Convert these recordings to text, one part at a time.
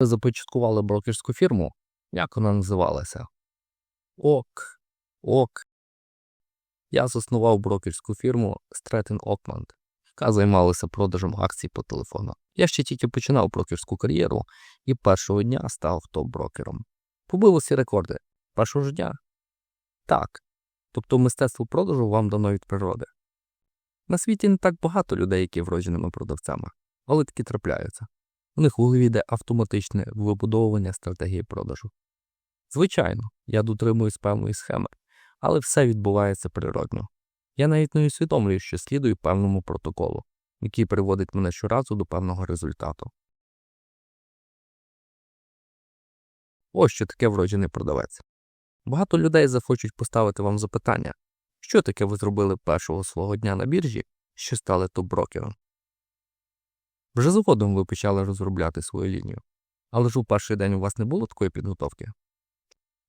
Ви започаткували брокерську фірму, як вона називалася? Ок, ок. Я заснував брокерську фірму Stratton Oakmont, яка займалася продажем акцій по телефону. Я ще тільки починав брокерську кар'єру і першого дня став топ-брокером. Побив усі рекорди. Першого ж дня? Так. Тобто мистецтво продажу вам дано від природи. На світі не так багато людей, які вродженими продавцями, але такі трапляються. У них голові йде автоматичне вибудовування стратегії продажу. Звичайно, я дотримуюсь певної схеми, але все відбувається природно. Я навіть не усвідомлюю, що слідую певному протоколу, який приводить мене щоразу до певного результату. Ось що таке вроджений продавець. Багато людей захочуть поставити вам запитання, що таке ви зробили першого свого дня на біржі, що стали топ-брокером. Вже згодом ви почали розробляти свою лінію, але ж у перший день у вас не було такої підготовки.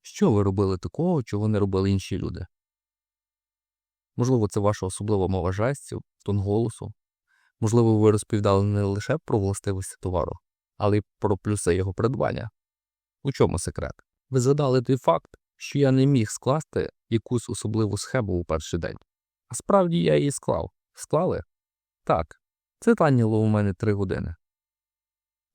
Що ви робили такого, чого не робили інші люди? Можливо, це ваша особлива мова жестів, тон голосу. Можливо, ви розповідали не лише про властивості товару, але й про плюси його придбання. У чому секрет? Ви задали той факт, що я не міг скласти якусь особливу схему у перший день. А справді я її склав. Склали? Так. Це зайняло у мене три години.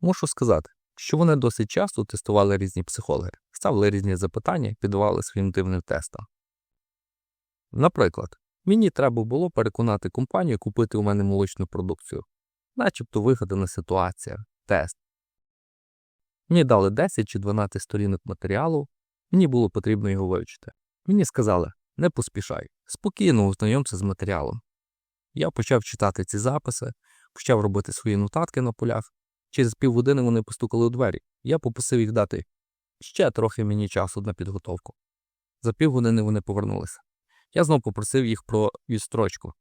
Мушу сказати, що вони досить часто тестували різні психологи, ставили різні запитання і піддавали своїм дивним тестам. Наприклад, мені треба було переконати компанію купити у мене молочну продукцію, начебто вигадана ситуація, тест. Мені дали 10 чи 12 сторінок матеріалу, мені було потрібно його вивчити. Мені сказали, не поспішай, спокійно ознайомся з матеріалом. Я почав читати ці записи, почав робити свої нотатки на полях. Через півгодини вони постукали у двері. Я попросив їх дати ще трохи мені часу на підготовку. За півгодини вони повернулися. Я знов попросив їх про відстрочку.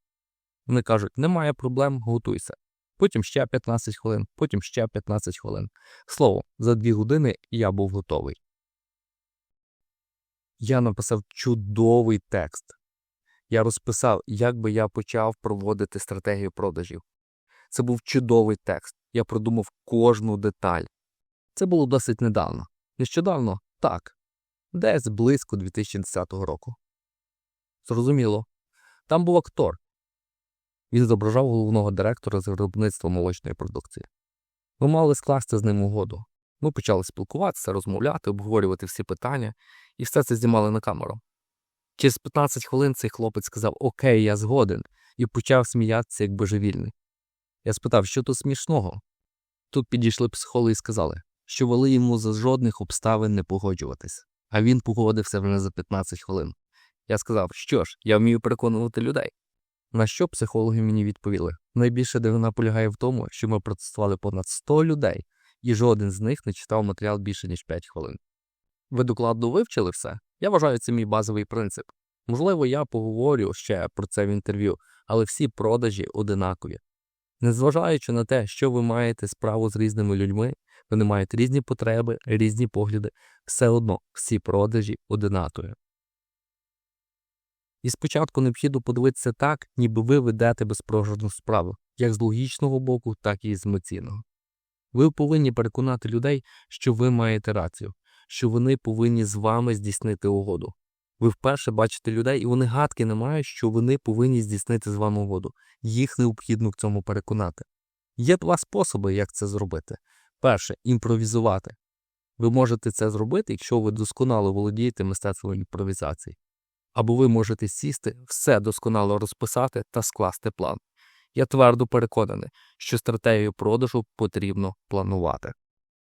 Вони кажуть, немає проблем, готуйся. Потім ще 15 хвилин, потім ще 15 хвилин. Слово, за дві години я був готовий. Я написав чудовий текст. Я розписав, як би я почав проводити стратегію продажів. Це був чудовий текст. Я продумав кожну деталь. Це було досить недавно. Нещодавно так, десь близько 2010 року. Зрозуміло. Там був актор. Він зображав головного директора з виробництва молочної продукції. Ми мали скласти з ним угоду. Ми почали спілкуватися, розмовляти, обговорювати всі питання, і все це знімали на камеру. Через 15 хвилин цей хлопець сказав Окей, я згоден, і почав сміятися як божевільний. Я спитав, що тут смішного. Тут підійшли психологи і сказали, що вели йому за жодних обставин не погоджуватись, а він погодився вже за 15 хвилин. Я сказав, що ж, я вмію переконувати людей. На що психологи мені відповіли? Найбільше дивина полягає в тому, що ми протестували понад 100 людей, і жоден з них не читав матеріал більше ніж 5 хвилин. Ви докладно вивчили все? Я вважаю, це мій базовий принцип. Можливо, я поговорю ще про це в інтерв'ю, але всі продажі одинакові. Незважаючи на те, що ви маєте справу з різними людьми, вони мають різні потреби, різні погляди, все одно всі продажі одинакові. І спочатку необхідно подивитися так, ніби ви ведете безпрожну справу, як з логічного боку, так і з емоційного. Ви повинні переконати людей, що ви маєте рацію, що вони повинні з вами здійснити угоду. Ви вперше бачите людей, і вони гадки не мають, що вони повинні здійснити з вами угоду. Їх необхідно в цьому переконати. Є два способи, як це зробити. Перше імпровізувати. Ви можете це зробити, якщо ви досконало володієте мистецтвом імпровізації. Або ви можете сісти, все досконало розписати та скласти план. Я твердо переконаний, що стратегію продажу потрібно планувати.